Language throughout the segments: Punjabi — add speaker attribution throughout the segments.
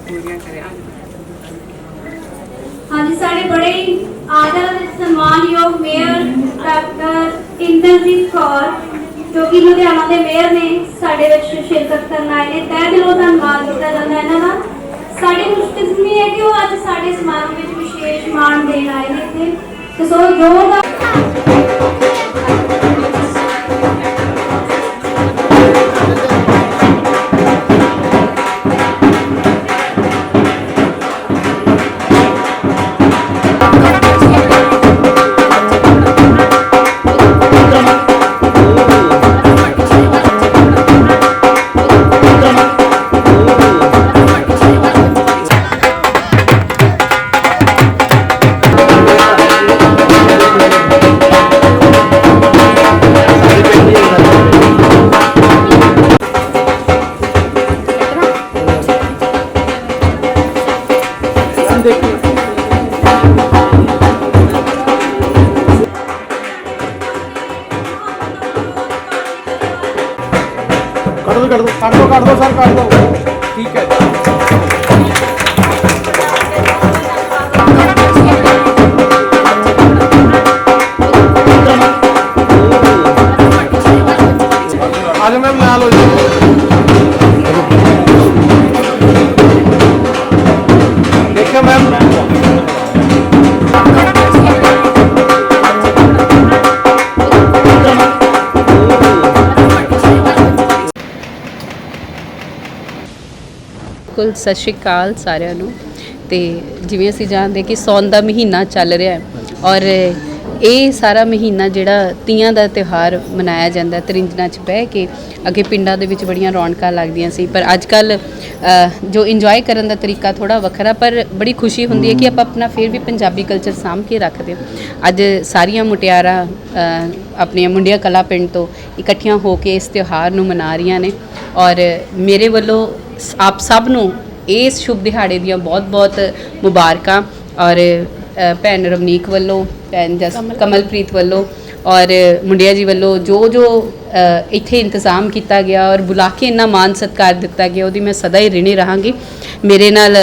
Speaker 1: ਪੂਰੀਆਂ ਕਰੇ।
Speaker 2: ਹਾਂਜੀ, ਸਾਡੇ ਬੜੇ ਹੀ ਆਦਰ ਸਨਮਾਨਯੋਗ ਮੇਅਰ ਡਾਕਟਰ ਇੰਦਰਜੀਤ ਕੌਰ, ਜੋ ਕਿ ਲੁਧਿਆਣਾ ਦੇ ਮੇਅਰ ਨੇ, ਸਾਡੇ ਵਿੱਚ ਸ਼ਿਰਕਤ ਕਰਨ ਆਏ ਨੇ। ਤਹਿ ਦਿਲੋਂ ਧੰਨਵਾਦ ਕੀਤਾ ਜਾਂਦਾ ਇਹਨਾਂ ਦਾ। ਸਾਡੀ ਖੁਸ਼ਕਿਸਮਤੀ ਹੈ ਕਿ ਉਹ ਅੱਜ ਸਾਡੇ ਸਮਾਗਮ ਵਿੱਚ ਵਿਸ਼ੇਸ਼ ਮਾਣ ਦੇਣ ਆਏ ਨੇ ਇੱਥੇ। ਤੇ ਸੋ ਜ਼ੋਰਦਾਰ
Speaker 3: ਕੱਢ ਦੋ ਕੱਢ ਦੋ ਕੱਢ ਦੋ ਕੱਢ ਦੋ ਸਰ ਕੱਢ ਦੋ ਠੀਕ ਹੈ ਆਜੋ ਮੈਮ ਨਾਲ ਹੋ ਜੀ
Speaker 4: ਬਿਲਕੁਲ ਸਤਿ ਸ਼੍ਰੀ ਅਕਾਲ ਸਾਰਿਆਂ ਨੂੰ। ਤੇ ਜਿਵੇਂ ਅਸੀਂ ਜਾਣਦੇ ਕਿ ਸੌਣ ਦਾ ਮਹੀਨਾ ਚੱਲ ਰਿਹਾ ਹੈ ਔਰ ਇਹ ਸਾਰਾ ਮਹੀਨਾ ਜਿਹੜਾ ਤੀਆਂ ਦਾ ਤਿਉਹਾਰ ਮਨਾਇਆ ਜਾਂਦਾ ਹੈ, ਤਰਿੰਜਨਾ 'ਚ ਬਹਿ ਕੇ। ਅੱਗੇ ਪਿੰਡਾਂ ਦੇ ਵਿੱਚ ਬੜੀਆਂ ਰੌਣਕਾਂ ਲੱਗਦੀਆਂ ਸੀ ਪਰ ਅੱਜ ਕੱਲ ਜੋ ਇੰਜੋਏ ਕਰਨ ਦਾ ਤਰੀਕਾ ਥੋੜਾ ਵੱਖਰਾ ਪਰ ਬੜੀ ਖੁਸ਼ੀ ਹੁੰਦੀ ਹੈ ਕਿ ਆਪਾਂ ਆਪਣਾ ਫਿਰ ਵੀ ਪੰਜਾਬੀ ਕਲਚਰ ਸਾਂਭ ਕੇ ਰੱਖਦੇ ਹਾਂ। ਅੱਜ ਸਾਰੀਆਂ ਮੁਟਿਆਰਾਂ ਆਪਣੀਆਂ ਮੁੰਡਿਆ ਕਲਾ ਪਿੰਡ ਤੋਂ ਇਕੱਠੀਆਂ ਹੋ ਕੇ ਇਸ ਤਿਉਹਾਰ ਨੂੰ ਮਨਾ ਰਹੀਆਂ ਨੇ ਔਰ ਮੇਰੇ ਵੱਲੋਂ ਆਪ ਸਭ ਨੂੰ ਇਸ ਸ਼ੁਭ ਦਿਹਾੜੇ ਦੀਆਂ ਬਹੁਤ-ਬਹੁਤ ਮੁਬਾਰਕਾਂ ਔਰ ਭੈਣ ਰਵਨੀਕ ਵੱਲੋਂ ਭੈਣ ਜਸ ਕਮਲਪ੍ਰੀਤ ਵੱਲੋਂ ਔਰ ਮੁੰਡਿਆ ਜੀ ਵੱਲੋਂ ਜੋ ਜੋ ਇੱਥੇ ਇੰਤਜ਼ਾਮ ਕੀਤਾ ਗਿਆ ਔਰ ਬੁਲਾ ਕੇ ਇੰਨਾ ਮਾਨ ਸਤਿਕਾਰ ਦਿੱਤਾ ਗਿਆ ਉਹਦੀ ਮੈਂ ਸਦਾ ਹੀ ਰਿਣੀ ਰਹਾਂਗੀ। ਮੇਰੇ ਨਾਲ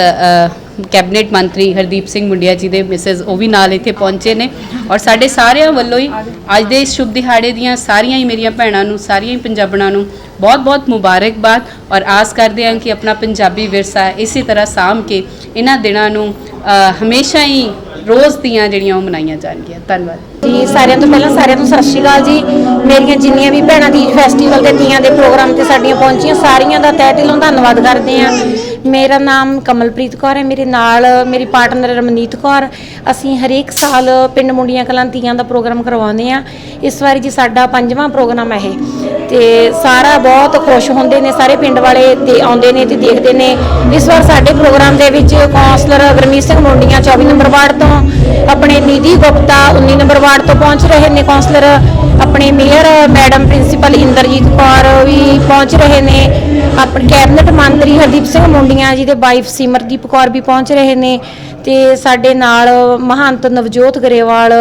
Speaker 4: ਕੈਬਨਿਟ ਮੰਤਰੀ ਹਰਦੀਪ ਸਿੰਘ ਮੁੰਡਿਆ ਜੀ ਦੇ ਮਿਸਿਸ, ਉਹ ਵੀ ਨਾਲ ਇੱਥੇ ਪਹੁੰਚੇ ਨੇ। ਔਰ ਸਾਡੇ ਸਾਰਿਆਂ ਵੱਲੋਂ ਹੀ ਅੱਜ ਦੇ ਇਸ ਸ਼ੁਭ ਦਿਹਾੜੇ ਦੀਆਂ ਸਾਰੀਆਂ ਹੀ ਮੇਰੀਆਂ ਭੈਣਾਂ ਨੂੰ, ਸਾਰੀਆਂ ਹੀ ਪੰਜਾਬਣਾਂ ਨੂੰ ਬਹੁਤ-ਬਹੁਤ ਮੁਬਾਰਕਬਾਦ। ਔਰ ਆਸ ਕਰਦੇ ਹਾਂ ਕਿ ਆਪਣਾ ਪੰਜਾਬੀ ਵਿਰਸਾ ਇਸੇ ਤਰ੍ਹਾਂ ਸਾਂਭ ਕੇ ਇਹਨਾਂ ਦਿਨਾਂ ਨੂੰ ਹਮੇਸ਼ਾ ਹੀ ਰੋਜ਼ ਦੀਆਂ ਜਿਹੜੀਆਂ ਉਹ ਮਨਾਈਆਂ ਜਾਣਗੀਆਂ। ਧੰਨਵਾਦ।
Speaker 5: ਜੀ, ਸਾਰਿਆਂ ਤੋਂ ਪਹਿਲਾਂ ਸਾਰਿਆਂ ਨੂੰ ਸਤਿ ਸ਼੍ਰੀ ਅਕਾਲ ਜੀ। ਮੇਰੀਆਂ ਜਿੰਨੀਆਂ ਵੀ ਭੈਣਾਂ ਦੀ ਫੈਸਟੀਵਲ ਤੇ ਤੀਆਂ ਦੇ ਪ੍ਰੋਗਰਾਮ ਤੇ ਸਾਡੀਆਂ ਪਹੁੰਚੀਆਂ, ਸਾਰੀਆਂ ਦਾ ਤਹਿ ਦਿਲੋਂ ਧੰਨਵਾਦ ਕਰਦੇ ਹਾਂ। ਮੇਰਾ ਨਾਮ ਕਮਲਪ੍ਰੀਤ ਕੌਰ ਹੈ, ਮੇਰੇ ਨਾਲ ਮੇਰੀ ਪਾਰਟਨਰ ਰਮਨੀਤ ਕੌਰ। ਅਸੀਂ ਹਰੇਕ ਸਾਲ ਪਿੰਡ ਮੁੰਡੀਆਂ ਕਲਾਂ ਤੀਆਂ ਦਾ ਪ੍ਰੋਗਰਾਮ ਕਰਵਾਉਂਦੇ ਆ ਇਸ ਵਾਰੀ ਜੀ ਸਾਡਾ ਪੰਜਵਾਂ ਪ੍ਰੋਗਰਾਮ ਹੈ ਇਹ। ਤੇ ਸਾਰਾ ਬਹੁਤ ਖੁਸ਼ ਹੁੰਦੇ ਨੇ, ਸਾਰੇ ਪਿੰਡ ਵਾਲੇ ਤੇ ਆਉਂਦੇ ਨੇ ਤੇ ਦੇਖਦੇ ਨੇ। ਇਸ ਵਾਰ ਸਾਡੇ ਪ੍ਰੋਗਰਾਮ ਦੇ ਵਿੱਚ councillor Gurmeet Singh Mundian 24 number ward ਤੋਂ, ਆਪਣੇ ਨਿਧੀ ਗੁਪਤਾ 19 ਨੰਬਰ ਵਾਰਡ ਤੋਂ ਪਹੁੰਚ ਰਹੇ ਨੇ ਕੌਂਸਲਰ ਆਪਣੇ mayor madam principal Inderjit Kaur ਵੀ ਪਹੁੰਚ ਰਹੇ ਨੇ। ਆਪਣੇ ਕੈਬਨਿਟ ਮੰਤਰੀ ਹਰਦੀਪ ਸਿੰਘ ਮੁੰਡੀਆਂ ਜੀ ਦੇ ਵਾਈਫ ਸਿਮਰਦੀਪ ਕੌਰ ਵੀ ਪਹੁੰਚ ਰਹੇ ਨੇ ਤੇ ਸਾਡੇ ਨਾਲ ਮਹੰਤ ਨਵਜੋਤ ਗਰੇਵਾਲ,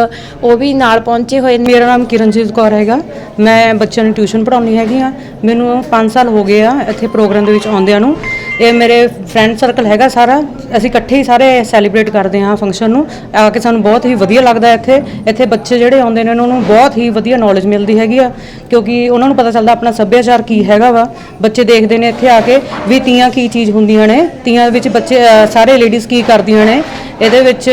Speaker 5: ਉਹ ਵੀ ਨਾਲ ਪਹੁੰਚੇ ਹੋਏ ਨੇ।
Speaker 6: ਮੇਰਾ ਨਾਮ ਕਿਰਨਜੀਤ ਕੌਰ ਹੈਗਾ। ਮੈਂ ਬੱਚਿਆਂ ਨੂੰ ਟਿਊਸ਼ਨ ਪੜ੍ਹਾਉਂਦੀ ਹੈਗੀ ਆ। ਮੈਨੂੰ 5 ਸਾਲ ਹੋ ਗਏ ਆ ਇੱਥੇ ਪ੍ਰੋਗਰਾਮ ਦੇ ਵਿੱਚ ਆਉਂਦਿਆਂ ਨੂੰ। ਇਹ ਮੇਰੇ ਫਰੈਂਡ ਸਰਕਲ ਹੈਗਾ ਸਾਰਾ। ਅਸੀਂ ਇਕੱਠੇ ਹੀ ਸਾਰੇ ਸੈਲੀਬ੍ਰੇਟ ਕਰਦੇ ਹਾਂ ਫੰਕਸ਼ਨ ਨੂੰ। ਆ ਕੇ ਸਾਨੂੰ ਬਹੁਤ ਹੀ ਵਧੀਆ ਲੱਗਦਾ ਇੱਥੇ। ਇੱਥੇ ਬੱਚੇ ਜਿਹੜੇ ਆਉਂਦੇ ਨੇ, ਉਹਨਾਂ ਨੂੰ ਬਹੁਤ ਹੀ ਵਧੀਆ ਨੌਲੇਜ ਮਿਲਦੀ ਹੈਗੀ ਆ। ਕਿਉਂਕਿ ਉਹਨਾਂ ਨੂੰ ਪਤਾ ਚੱਲਦਾ ਆਪਣਾ ਸੱਭਿਆਚਾਰ ਕੀ ਹੈਗਾ ਵਾ। ਬੱਚੇ ਦੇਖਦੇ ਨੇ ਇੱਥੇ ਆ ਕੇ ਵੀ ਤੀਆਂ ਕੀ ਚੀਜ਼ ਹੁੰਦੀਆਂ ਨੇ। ਤੀਆਂ ਵਿੱਚ ਬੱਚੇ ਸਾਰੇ ਲੇਡੀਜ਼ ਕੀ ਕਰਦੀਆਂ ਨੇ। ਇਹਦੇ ਵਿੱਚ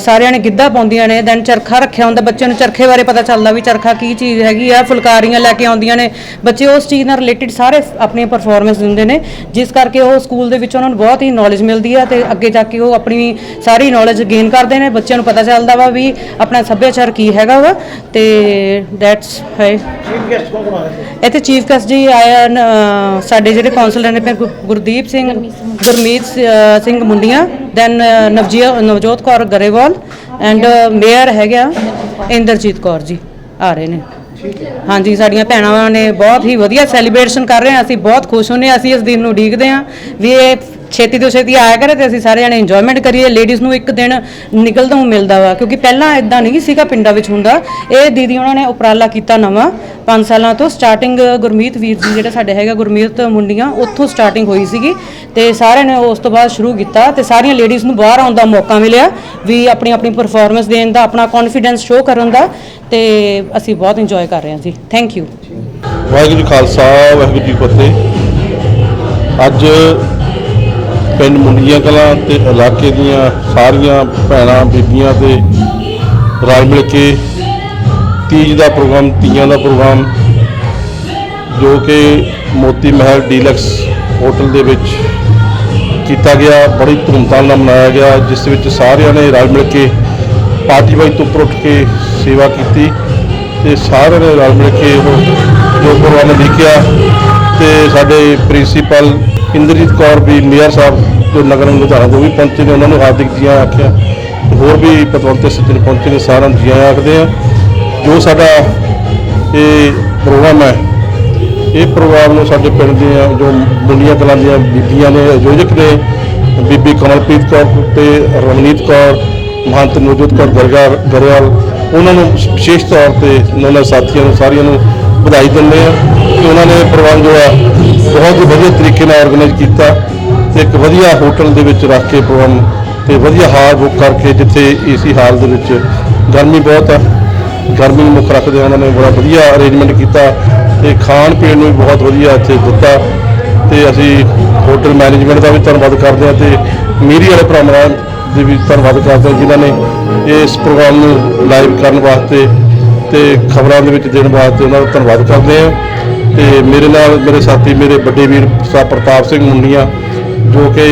Speaker 6: ਸਾਰਿਆਂ ਨੇ ਗਿੱਧਾ ਪਾਉਂਦੀਆਂ ਨੇ ਦੈਨ ਚਰਖਾ ਰੱਖਿਆ ਹੁੰਦਾ ਬੱਚਿਆਂ ਨੂੰ ਚਰਖੇ ਬਾਰੇ ਪਤਾ ਚੱਲਦਾ ਵੀ ਚਰਖਾ ਕੀ ਚੀਜ਼ ਹੈਗੀ ਆ ਫੁਲਕਾਰੀਆਂ ਲੈ ਕੇ ਆਉਂਦੀਆਂ ਨੇ। ਬੱਚੇ ਉਸ ਚੀਜ਼ ਨਾਲ ਰਿਲੇਟਡ ਸਾਰੇ ਆਪਣੀਆਂ ਪਰਫਾਰਮੈਂਸ ਦਿੰਦੇ ਨੇ ਜਿਸ ਕਰਕੇ ਉਹ ਸਕੂਲ ਦੇ ਵਿੱਚ ਉਹਨਾਂ ਨੂੰ ਬਹੁਤ ਹੀ ਨੌਲੇਜ ਮਿਲਦੀ ਆ ਤੇ ਅੱਗੇ ਜਾ ਕੇ ਉਹ ਆਪਣੀ ਸਾਰੀ ਨੌਲੇਜ ਗੇਨ ਕਰਦੇ ਨੇ। ਬੱਚਿਆਂ ਨੂੰ ਪਤਾ ਚੱਲਦਾ ਵਾ ਵੀ ਆਪਣਾ ਸੱਭਿਆਚਾਰ ਕੀ ਹੈਗਾ ਵਾ ਤੇ ਦੈਟਸ ਹੈ
Speaker 3: ਚੀਫ ਗੈਸਟ ਕੌਣ ਕੌਣ ਆਇਆ
Speaker 6: ਇੱਥੇ ਚੀਫ ਗੈਸਟ ਜੀ ਆਇਆ ਸਾਡੇ ਜਿਹੜੇ ਕਾਉਂਸਲਰ ਨੇ Gurdeep Singh Gurmeet Singh Mundian then ji Navjot Kaur Grewal and mayor ਹੈਗਾ ਇੰਦਰਜੀਤ ਕੌਰ ਜੀ, ਆ ਰਹੇ ਨੇ। ਹਾਂਜੀ, ਸਾਡੀਆਂ ਭੈਣਾਂ ਨੇ ਬਹੁਤ ਹੀ ਵਧੀਆ ਸੈਲੀਬ੍ਰੇਸ਼ਨ ਕਰ ਰਹੇ ਹਾਂ ਅਸੀਂ ਬਹੁਤ ਖੁਸ਼ ਹੁੰਨੇ ਹਾਂ ਅਸੀਂ ਇਸ ਦਿਨ ਨੂੰ ਉਡੀਕਦੇ ਹਾਂ ਵੀ ਇਹ ਛੇਤੀ ਤੋਂ ਛੇਤੀ ਆਇਆ ਕਰੇ ਤੇ ਅਸੀਂ ਸਾਰੇ ਜਣੇ ਇੰਜੋਇਮੈਂਟ ਕਰੀਏ। ਲੇਡੀਜ਼ ਨੂੰ ਇੱਕ ਦਿਨ ਨਿਕਲਦਾ ਨੂੰ ਮਿਲਦਾ ਵਾ, ਕਿਉਂਕਿ ਪਹਿਲਾਂ ਇਦਾਂ ਨਹੀਂ ਸੀਗਾ ਪਿੰਡਾਂ ਵਿੱਚ ਹੁੰਦਾ। ਇਹ ਦੀਦੀ ਉਹਨਾਂ ਨੇ ਉਪਰਾਲਾ ਕੀਤਾ ਨਵਾਂ 5 ਸਾਲਾਂ ਤੋਂ। ਸਟਾਰਟਿੰਗ ਗੁਰਮੀਤ ਵੀਰ ਜੀ ਜਿਹੜਾ ਸਾਡੇ ਹੈਗਾ, ਗੁਰਮੀਤ ਮੁੰਡੀਆਂ, ਉੱਥੋਂ ਸਟਾਰਟਿੰਗ ਹੋਈ ਸੀਗੀ ਤੇ ਸਾਰਿਆਂ ਨੇ ਉਸ ਤੋਂ ਬਾਅਦ ਸ਼ੁਰੂ ਕੀਤਾ ਤੇ ਸਾਰੀਆਂ ਲੇਡੀਜ਼ ਨੂੰ ਬਾਹਰ ਆਉਣ ਦਾ ਮੌਕਾ ਮਿਲਿਆ ਵੀ ਆਪਣੀ ਆਪਣੀ ਪਰਫਾਰਮੈਂਸ ਦੇਣ ਦਾ, ਆਪਣਾ ਕੌਨਫੀਡੈਂਸ ਸ਼ੋਅ ਕਰਨ ਦਾ ਤੇ ਅਸੀਂ ਬਹੁਤ ਇੰਜੋਏ ਕਰ ਰਹੇ ਹਾਂ ਜੀ। ਥੈਂਕ ਯੂ
Speaker 1: ਵਾਹਿਗੁਰੂ ਜੀ ਖਾਲਸਾ, ਵਾਹਿਗੁਰੂ ਜੀ ਫਤਿਹ। ਅੱਜ ਪਿੰਡ ਮੁੰਡੀਆਂ ਕਲਾਂ ਤੇ ਇਲਾਕੇ ਦੀਆਂ ਸਾਰੀਆਂ ਭੈਣਾਂ, ਬੀਬੀਆਂ ਤੇ ਰਲ ਮਿਲ ਕੇ ਤੀਜ ਦਾ ਪ੍ਰੋਗਰਾਮ, ਤੀਆਂ ਦਾ ਪ੍ਰੋਗਰਾਮ ਜੋ ਕਿ ਮੋਤੀ ਮਹਿਲ ਡੀਲਕਸ ਹੋਟਲ ਦੇ ਵਿੱਚ ਕੀਤਾ ਗਿਆ। ਬੜੀ ਧੂਮਧਾਮ ਨਾਲ ਮਨਾਇਆ ਗਿਆ, ਜਿਸ ਵਿੱਚ ਸਾਰਿਆਂ ਨੇ ਰਲ ਮਿਲ ਕੇ ਪਾਰਟੀ ਵਾਈ ਤੋਂ ਉੱਪਰ ਉੱਠ ਕੇ ਸੇਵਾ ਕੀਤੀ ਤੇ ਸਾਰਿਆਂ ਨੇ ਰਲ ਮਿਲ ਕੇ ਉਹ ਜੋ ਪ੍ਰੋਗਰਾਮ ਲਿਖਿਆ ਤੇ ਸਾਡੇ ਪ੍ਰਿੰਸੀਪਲ ਇੰਦਰਜੀਤ ਕੌਰ ਵੀ, ਮੇਅਰ ਸਾਹਿਬ, ਜੋ ਨਗਰ ਨਿਗਮ ਲੁਧਿਆਣਾ ਤੋਂ ਵੀ ਪਹੁੰਚੇ ਨੇ, ਉਹਨਾਂ ਨੂੰ ਹਾਰਦਿਕ ਜੀ ਆਇਆਂ ਆਖਿਆ। ਹੋਰ ਵੀ ਪਤਵੰਤੇ ਸੱਜਣ ਪਹੁੰਚੇ ਨੇ, ਸਾਰਿਆਂ ਨੂੰ ਜੀ ਆਇਆਂ ਆਖਦੇ ਆ। ਜੋ ਸਾਡਾ ਇਹ ਪ੍ਰੋਗਰਾਮ ਹੈ, ਇਹ ਪ੍ਰੋਗਰਾਮ ਨੂੰ ਸਾਡੇ ਪਿੰਡ ਦੀਆਂ ਜੋ ਮੁੰਡੀਆਂ ਕਲਾਂ ਦੀਆਂ ਬੀਬੀਆਂ ਨੇ, ਆਯੋਜਕ ਨੇ, ਬੀਬੀ ਕਮਲਪ੍ਰੀਤ ਕੌਰ ਤੇ ਰਮਨੀਤ ਕੌਰ, ਮਹੰਤ ਨਵਜੋਤ ਕੌਰ ਗਰਗਾ ਗਰੇਵਾਲ, ਉਹਨਾਂ ਨੂੰ ਵਿਸ਼ੇਸ਼ ਤੌਰ ਤੇ, ਉਹਨਾਂ ਸਾਥੀਆਂ ਨੂੰ, ਸਾਰਿਆਂ ਨੂੰ ਵਧਾਈ ਦਿੰਦੇ ਆ ਕਿ ਉਹਨਾਂ ਨੇ ਪ੍ਰੋਗਰਾਮ ਜੋ ਆ, ਬਹੁਤ ਹੀ ਵਧੀਆ ਤਰੀਕੇ ਨਾਲ ਆਰਗੇਨਾਈਜ਼ ਕੀਤਾ ਤੇ ਇੱਕ ਵਧੀਆ ਹੋਟਲ ਦੇ ਵਿੱਚ ਰੱਖ ਕੇ ਪ੍ਰੋਗਰਾਮ ਤੇ ਵਧੀਆ ਹਾਲ ਬੁੱਕ ਕਰਕੇ ਜਿੱਥੇ ਏਸੀ ਹਾਲ ਦੇ ਵਿੱਚ ਗਰਮੀ ਬਹੁਤ ਆ, ਗਰਮੀ ਨੂੰ ਮੁੱਖ ਰੱਖਦੇ ਉਹਨਾਂ ਨੇ ਬੜਾ ਵਧੀਆ ਅਰੇਂਜਮੈਂਟ ਕੀਤਾ ਤੇ ਖਾਣ ਪੀਣ ਨੂੰ ਵੀ ਬਹੁਤ ਵਧੀਆ ਇੱਥੇ ਦਿੱਤਾ ਤੇ ਅਸੀਂ ਹੋਟਲ ਮੈਨੇਜਮੈਂਟ ਦਾ ਵੀ ਧੰਨਵਾਦ ਕਰਦੇ ਹਾਂ ਤੇ ਮੀਡੀਆ ਵਾਲੇ ਭਰਾਵਾਂ ਦੇ ਵੀ ਧੰਨਵਾਦ ਕਰਦੇ ਹਾਂ ਜਿਨ੍ਹਾਂ ਨੇ ਇਸ ਪ੍ਰੋਗਰਾਮ ਨੂੰ ਲਾਈਵ ਕਰਨ ਵਾਸਤੇ ਤੇ ਖਬਰਾਂ ਦੇ ਵਿੱਚ ਦੇਣ ਵਾਸਤੇ ਉਹਨਾਂ ਦਾ ਧੰਨਵਾਦ ਕਰਦੇ ਹਾਂ। ਤੇ ਮੇਰੇ ਨਾਲ ਮੇਰੇ ਸਾਥੀ, ਮੇਰੇ ਵੱਡੇ ਵੀਰ ਸਾ ਪ੍ਰਤਾਪ ਸਿੰਘ ਮੁੰਡੀਆਂ ਜੋ ਕਿ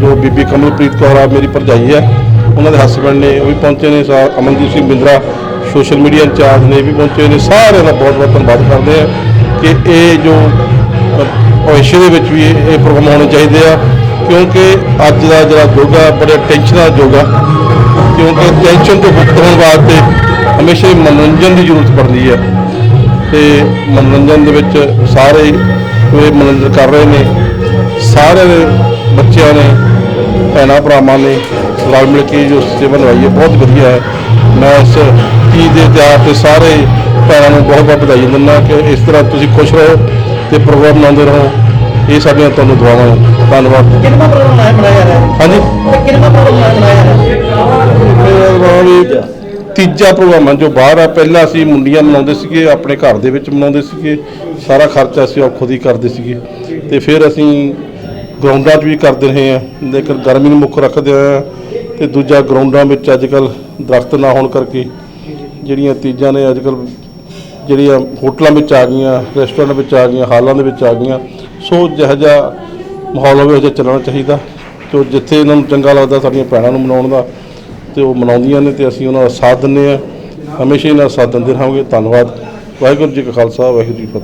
Speaker 1: ਜੋ ਬੀਬੀ ਕਮਲਪ੍ਰੀਤ ਕੌਰ ਆ, ਮੇਰੀ ਭਰਜਾਈ ਹੈ ਉਹਨਾਂ ਦੇ ਹਸਬੰਡ ਨੇ ਉਹ ਵੀ ਪਹੁੰਚੇ ਨੇ, ਸਾ Amandeep Singh Bindra social media incharge ਨੇ ਇਹ ਵੀ ਪਹੁੰਚੇ ਨੇ, ਸਾਰਿਆਂ ਦਾ ਬਹੁਤ ਬਹੁਤ ਧੰਨਵਾਦ ਕਰਦੇ ਆ ਕਿ ਇਹ ਜੋ ਭਵਿੱਖ ਦੇ ਵਿੱਚ ਵੀ ਇਹ ਪ੍ਰੋਗਰਾਮ ਹੋਣੇ ਚਾਹੀਦੇ ਆ, ਕਿਉਂਕਿ ਅੱਜ ਦਾ ਜਿਹੜਾ ਯੁੱਗ ਆ, ਬੜੇ ਟੈਨਸ਼ਨ ਦਾ ਯੁੱਗ ਆ, ਕਿਉਂਕਿ ਟੈਨਸ਼ਨ ਤੋਂ ਮੁਕਤ ਹੋਣ ਵਾਸਤੇ ਹਮੇਸ਼ਾ ਹੀ ਮਨੋਰੰਜਨ ਦੀ ਜ਼ਰੂਰਤ ਪੜਦੀ ਹੈ। ਤੇ ਮਨੋਰੰਜਨ ਦੇ ਵਿੱਚ ਸਾਰੇ ਇਹ ਮਨੋਰੰਜਨ ਕਰ ਰਹੇ ਨੇ। ਸਾਰੇ ਬੱਚਿਆਂ ਨੇ ਭੈਣਾਂ ਭਰਾਵਾਂ ਨੇ ਰਲ ਮਿਲ ਕੇ ਜੋ ਸੇਵਾ ਨਿਭਾਈ ਹੈ ਬਹੁਤ ਵਧੀਆ ਹੈ। ਮੈਂ ਇਸ ਤੀਜ ਦੇ ਤਿਉਹਾਰ ਤੇ ਸਾਰੇ ਭੈਣਾਂ ਨੂੰ ਬਹੁਤ ਬਹੁਤ ਵਧਾਈ ਦਿੰਦਾ ਕਿ ਇਸ ਤਰ੍ਹਾਂ ਤੁਸੀਂ ਖੁਸ਼ ਰਹੋ ਤੇ ਪ੍ਰੋਗਰਾਮ ਮਨਾਉਂਦੇ ਰਹੋ। ਇਹ ਸਾਡੀਆਂ ਤੁਹਾਨੂੰ ਦੁਆਵਾਂ ਨੇ। ਧੰਨਵਾਦ।
Speaker 3: ਕਿੰਨਾ ਪ੍ਰੋਗਰਾਮ ਮਨਾਇਆ ਜਾ ਰਿਹਾ ਹੈ?
Speaker 1: ਹਾਂਜੀ।
Speaker 3: ਕਿੰਨਾ ਪ੍ਰੋਗਰਾਮ ਮਨਾਇਆ ਜਾ ਰਿਹਾ ਹੈ?
Speaker 1: ਵੀ ਤੀਜਾ ਪ੍ਰੋਗਰਾਮ ਹੈ ਜੋ ਬਾਹਰ ਆ, ਪਹਿਲਾਂ ਅਸੀਂ ਮੁੰਡੀਆਂ ਮਨਾਉਂਦੇ ਸੀਗੇ, ਆਪਣੇ ਘਰ ਦੇ ਵਿੱਚ ਮਨਾਉਂਦੇ ਸੀਗੇ। ਸਾਰਾ ਖਰਚਾ ਅਸੀਂ ਉਹ ਖੁਦ ਹੀ ਕਰਦੇ ਸੀਗੇ। ਤੇ ਫਿਰ ਅਸੀਂ ਗਰਾਊਂਡਾਂ 'ਚ ਵੀ ਕਰਦੇ ਰਹੇ ਆ। ਲੇਕਿਨ ਗਰਮੀ ਨੂੰ ਮੁੱਖ ਰੱਖਦੇ ਆ। ਤੇ ਦੂਜਾ ਗਰਾਊਂਡਾਂ ਵਿੱਚ ਅੱਜ ਕੱਲ ਦਰਖਤ ਨਾ ਹੋਣ ਕਰਕੇ ਜਿਹੜੀਆਂ ਤੀਜਾਂ ਨੇ ਅੱਜ ਕੱਲ ਜਿਹੜੀਆਂ ਹੋਟਲਾਂ ਵਿੱਚ ਆ ਗਈਆਂ, ਰੈਸਟੋਰੈਂਟ ਵਿੱਚ ਆ ਗਈਆਂ, ਹਾਲਾਂ ਦੇ ਵਿੱਚ ਆ ਗਈਆਂ, ਸੋ ਜਿਹੋ ਜਿਹਾ ਮਾਹੌਲ ਹੋਵੇ, ਉਹ ਜਿਹਾ ਚੱਲਣਾ ਚਾਹੀਦਾ। ਤੇ ਜਿੱਥੇ ਇਹਨਾਂ ਨੂੰ ਚੰਗਾ ਲੱਗਦਾ, ਸਾਡੀਆਂ ਭੈਣਾਂ ਨੂੰ ਮਨਾਉਣ ਦਾ ਤੇ ਉਹ ਮਨਾਉਂਦੀਆਂ ਨੇ ਤੇ ਅਸੀਂ ਉਹਨਾਂ ਦਾ ਸਾਥ ਦਿੰਦੇ ਆ ਹਮੇਸ਼ਾ ਇਹਨਾਂ ਦਾ ਸਾਥ ਦਿੰਦੇ ਰਹਾਂਗੇ। ਧੰਨਵਾਦ। ਵਾਹਿਗੁਰੂ ਜੀ ਕਾ ਖਾਲਸਾ, ਵਾਹਿਗੁਰੂ ਜੀ ਕੀ ਫਤਿਹ।